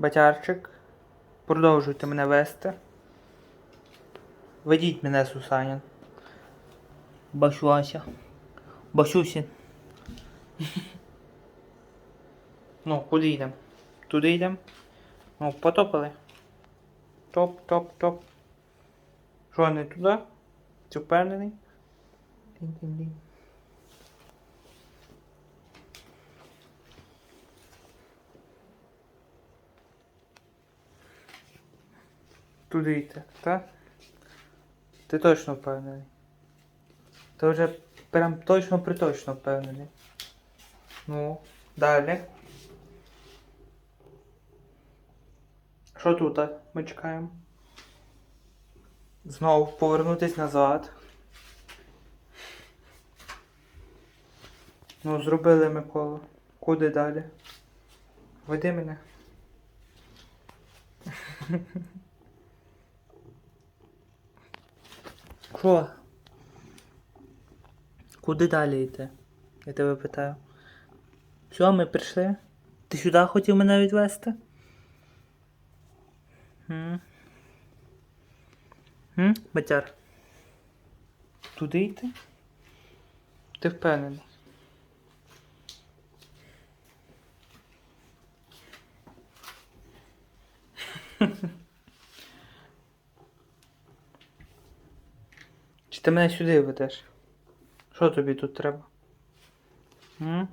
Батярчик. Продовжуйте мене вести. Ведіть мене, Сусанін. Башуася. Башусін. Ну, куди йдемо? Туди йдемо. Ну, потопили. Топ, топ, топ. Що, не туди? Ти впевнений? Тінь-тінь-тінь. Туди йти, так? Ти точно впевнений. Ти вже прям точно приточно впевнений. Ну, далі. Що тут ми чекаємо? Знову повернутись назад. Ну, зробили ми коло. Куди далі? Веди мене. Що? Куди далі йти? Я тебе питаю. Все, ми прийшли? Ти сюди хотів мене відвести? М? М? Батяр? Туди йти? Ти впевнений? Чи ти мене сюди ведеш? Що тобі тут треба? М?